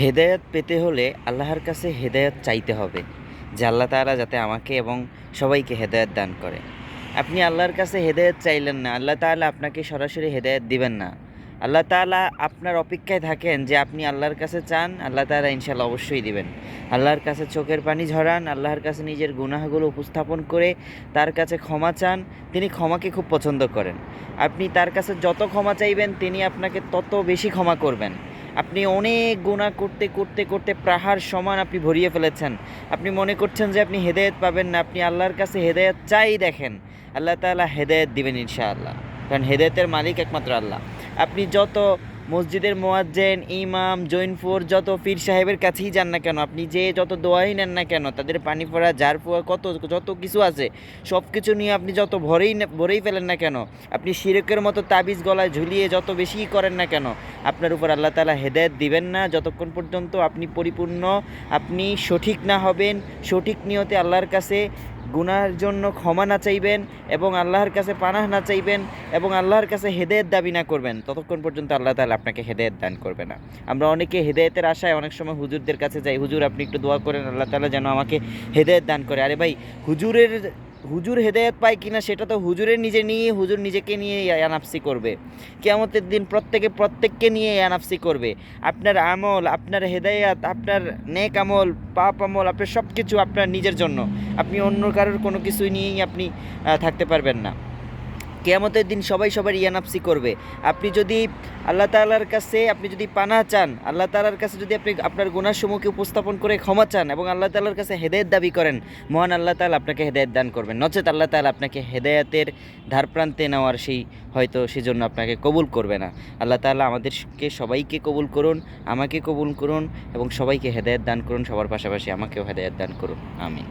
হেদায়েত পেতে হলে আল্লাহর কাছে হেদায়েত চাইতে হবে, যে আল্লাহ তাআলা যাতে আমাকে এবং সবাইকে হেদায়েত দান করে। আপনি আল্লাহর কাছে হেদায়েত চাইলেন না, আল্লাহ তাআলা আপনাকে সরাসরি হেদায়েত দিবেন না। আল্লাহ তাআলা আপনার অপেক্ষায় থাকেন যে আপনি আল্লাহর কাছে চান, আল্লাহ তাআলা ইনশাল্লাহ অবশ্যই দিবেন। আল্লাহর কাছে চোখের পানি ঝরান, আল্লাহর কাছে নিজের গুনাহগুলো উপস্থাপন করে তার কাছে ক্ষমা চান, তিনি ক্ষমাকে খুব পছন্দ করেন। আপনি তার কাছে যত ক্ষমা চাইবেন, তিনি আপনাকে তত বেশি ক্ষমা করবেন। আপনি অনেক গুণা করতে করতে করতে প্রাহার সমান আপনি ভরিয়ে ফেলেছেন। আপনি মনে করছেন যে আপনি হেদায়ত পাবেন না, আপনি আল্লাহর কাছে হেদায়ত চাই দেখেন। আল্লাহ তালা হেদায়ত দিবেন ইনশাআল্লাহ। কারণ হেদায়তের মালিক একমাত্র আল্লাহ। আপনি যত মসজিদের মোয়াজ্জেন, ইমাম জৈনপুর যত পীর সাহেবের কাছেই যান না কেন, আপনি যে যত দোয়াই নেন না কেন, তাদের পানি পড়া জার পোয়া কত, যত কিছু আছে সব কিছু নিয়ে আপনি যত ভরেই ভরেই ফেলেন না কেন, আপনি শিরকের মতো তাবিজ গলায় ঝুলিয়ে যত বেশিই করেন না কেন, আপনার উপর আল্লাহ তালা হেদায়ত দিবেন না, যতক্ষণ পর্যন্ত আপনি পরিপূর্ণ, আপনি সঠিক না হবেন, সঠিক নিয়তে আল্লাহর কাছে গুনার জন্য ক্ষমা না চাইবেন এবং আল্লাহর কাছে পানাহ না চাইবেন এবং আল্লাহর কাছে হেদায়েত দাবি না করবেন, ততক্ষণ পর্যন্ত আল্লাহ তাহলে আপনাকে হেদায়েত দান করবে না। আমরা অনেকে হেদায়েতের আশায় অনেক সময় হুজুরদের কাছে যাই, হুজুর, আপনি একটু দোয়া করেন, আল্লাহ তালা যেন আমাকে হেদায়েত দান করে। আরে ভাই, হুজুরের হুজুর হেদায়ত পায় কিনা সেটা তো হুজুরের নিজে নিয়ে, হুজুর নিজেকে নিয়ে এনআফসি করবে। কেয়ামতের দিন প্রত্যেকে প্রত্যেককে নিয়ে এনআফসি করবে। আপনার আমল, আপনার হেদায়াত, আপনার নেক আমল, পাপ আমল, আপনার সব কিছু আপনার নিজের জন্য। আপনি অন্য কারোর কোনো কিছুই নিয়েই আপনি থাকতে পারবেন না। কেয়ামতের দিন সবাই সবার ইয়ানাফসি করবে। আপনি যদি আল্লাহ তাআলার কাছে, আপনি যদি পানা চান, আল্লাহ তাআলার কাছে যদি আপনি আপনার গুনার সমূহকে উপস্থাপন করে ক্ষমা চান এবং আল্লাহ তালার কাছে হেদায়েত দাবি করেন, মহান আল্লাহ তাআলা আপনাকে হেদায়েত দান করবেন। নচেত আল্লাহ তাআলা আপনাকে হেদায়েতের ধারপ্রান্তে নেওয়ার সেই হয়তো সেজন্য আপনাকে কবুল করবে না। আল্লাহ তাআলা আমাদেরকে সবাইকে কবুল করুন, আমাকে কবুল করুন এবং সবাইকে হেদায়েত দান করুন, সবার পাশাপাশি আমাকেও হেদায়ত দান করুন। আমিন।